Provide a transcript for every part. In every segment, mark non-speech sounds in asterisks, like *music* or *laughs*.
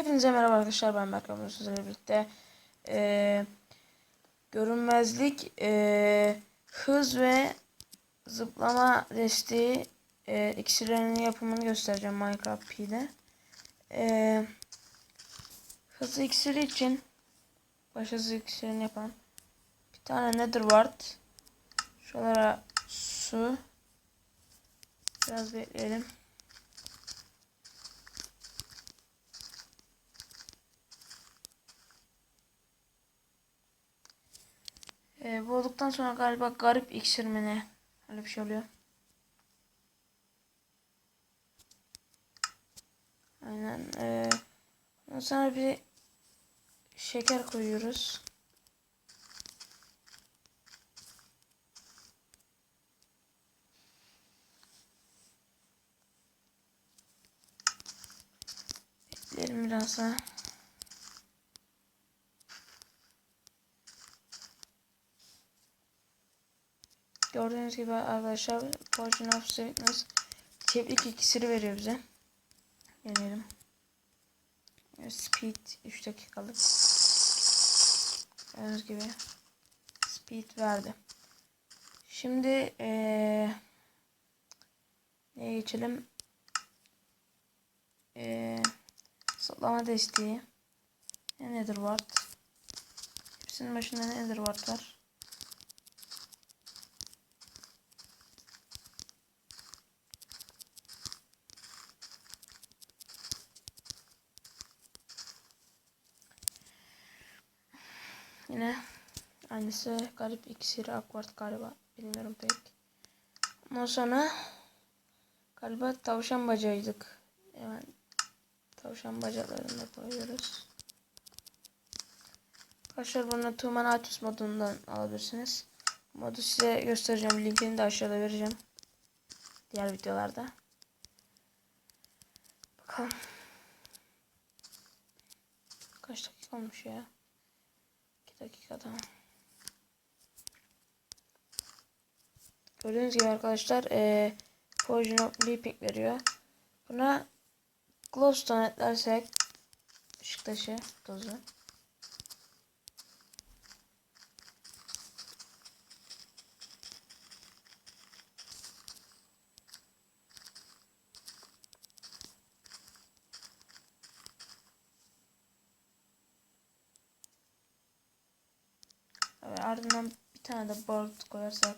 Hepinize merhaba arkadaşlar ben Berk Ömür sizlerle birlikte. Ee, görünmezlik ee, hız ve zıplama desteği ee, iksirlerinin yapımını göstereceğim Minecraft P'de. Ee, hız iksiri için baş hız iksirini yapan bir tane nether wart şuralara su. Biraz bekleyelim Ee, bu olduktan sonra galiba garip iksir? Öyle bir şey oluyor. Aynen. Ee, ondan sonra bir şeker koyuyoruz. Bekleyelim biraz daha. Gördüğünüz gibi arkadaşlar Potion of Sweetness tebrik iksiri veriyor bize. Deneyelim. Speed 3 dakikalık. Gördüğünüz gibi speed verdi. Şimdi ee, neye geçelim? Ee, saklama desteği. Nedir wart? Hepsinin başında nedir wart var? Yine aynısı garip iksiri akvart galiba. Bilmiyorum pek. Ondan sonra galiba tavşan bacağıydık. Hemen tavşan bacaklarını da koyuyoruz. Arkadaşlar bunu Tumanatus modundan alabilirsiniz. Modu size göstereceğim. Linkini de aşağıda vereceğim. Diğer videolarda. Bakalım. Kaç dakika olmuş ya? 2 dakika tamam. Gördüğünüz gibi arkadaşlar ee, Poison Leaping veriyor. Buna Glowstone eklersek ışık taşı tozu. Ve ardından bir tane de board koyarsak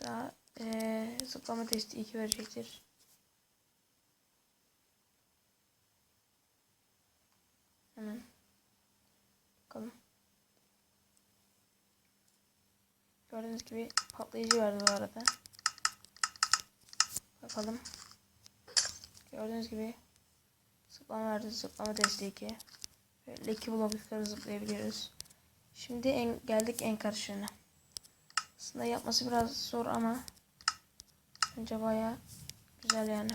daha ee, zıplama testi 2 verecektir. Hemen bakalım. Gördüğünüz gibi patlayıcı verdi bu arada. Bakalım. Gördüğünüz gibi Zıplama verdi. Zıplama desteği 2. Böyle iki blok zıplayabiliyoruz. Şimdi en, geldik en karışığına. Aslında yapması biraz zor ama bence baya güzel yani.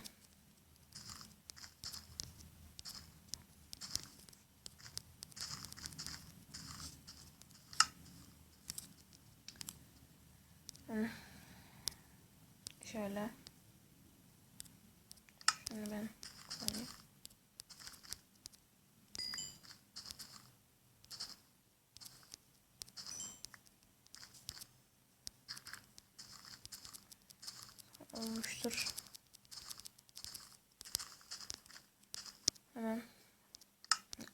Şöyle. Şunu ben koyayım. olmuştur. Hemen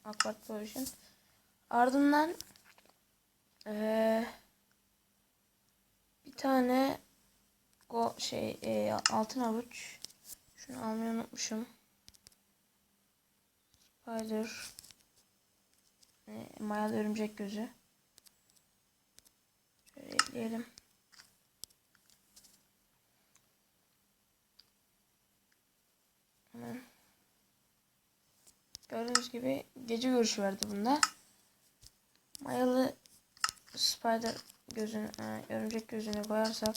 Aquat Potion. Ardından ee, bir tane go şey ee, altın avuç. Şunu almayı unutmuşum. Spider e, mayalı örümcek gözü. Şöyle ekleyelim. Hemen. Gördüğünüz gibi gece görüşü verdi bunda. Mayalı spider gözünü, e, örümcek gözünü koyarsak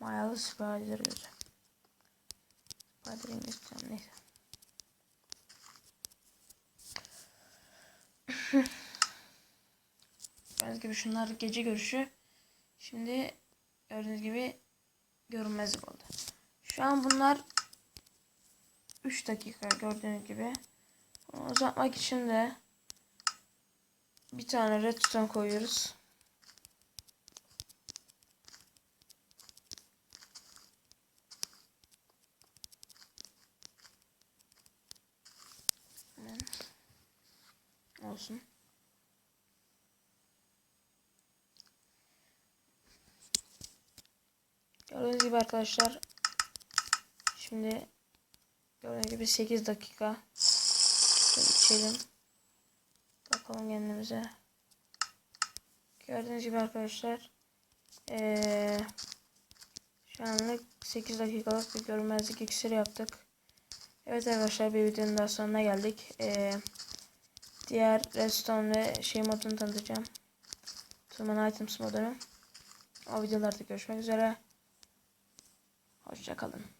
mayalı spider gözü. Spider İngilizcem neyse. *laughs* Gördüğünüz gibi şunlar gece görüşü. Şimdi gördüğünüz gibi görünmezlik oldu. Şu an bunlar 3 dakika gördüğünüz gibi. Uzatmak için de bir tane redstone koyuyoruz. Olsun. Gördüğünüz gibi arkadaşlar şimdi gördüğünüz gibi 8 dakika Şöyle içelim. Bakalım kendimize. Gördüğünüz gibi arkadaşlar ee, şu anlık 8 dakikalık bir görünmezlik iksiri yaptık. Evet arkadaşlar bir videonun daha sonuna geldik. Ee, diğer redstone ve şey modunu tanıtacağım. Summon items modunu. O videolarda görüşmek üzere. Hoşçakalın.